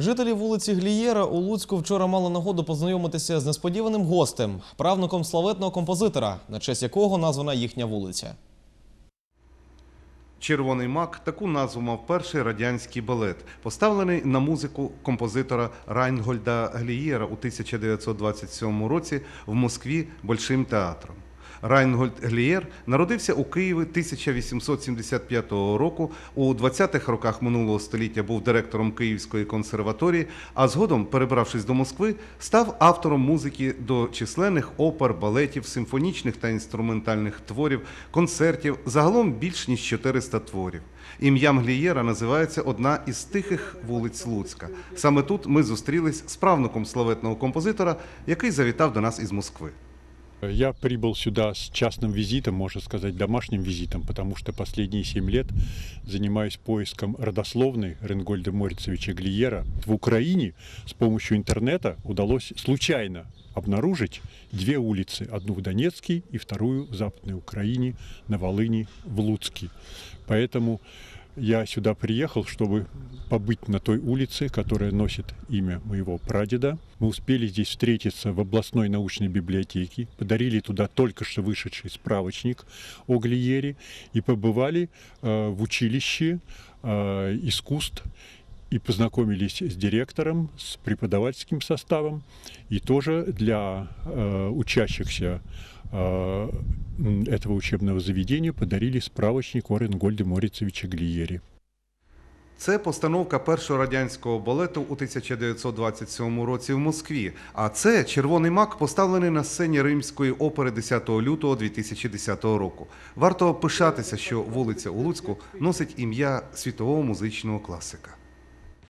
Жителі вулиці Глієра у Луцьку вчора мали нагоду познайомитися з несподіваним гостем, правнуком славетного композитора, на честь якого названа їхня вулиця. Червоний мак таку назву мав перший радянський балет, поставлений на музику композитора Райнгольда Глієра у 1927 році в Москві Большим театром. Райнгольд Глієр народився у Києві 1875 року. У 20-х роках минулого століття був директором Київської консерваторії, а згодом, перебравшись до Москви, став автором музики до численних опер, балетів, симфонічних та інструментальних творів, концертів, загалом більш ніж 400 творів. Ім'ям Глієра називається одна із тихих вулиць Луцька. Саме тут ми зустрілись з правнуком славетного композитора, який завітав до нас із Москви. Я прибыл сюда с частным визитом, можно сказать, домашним визитом, потому что последние семь лет занимаюсь поиском родословной Ренгольда Морицевича Глиера. В Украине с помощью интернета удалось случайно обнаружить две улицы. Одну в Донецкой и вторую в Западной Украине, на Волыни, в Луцке. Поэтому я сюда приехал, чтобы побыть на той улице, которая носит имя моего прадеда. Мы успели здесь встретиться в областной научной библиотеке, подарили туда только что вышедший справочник о Глиере и побывали э, в училище э, искусств и познакомились с директором, с преподавательским составом, и тоже для э, учащихся э, этого учебного заведения подарили справочник о Ренгольде Морицевиче Глиере. Це постановка першого радянського балету у 1927 році в Москві. А це червоний мак, поставлений на сцені римської опери 10 лютого 2010 року. Варто пишатися, що вулиця у Луцьку носить ім'я світового музичного класика.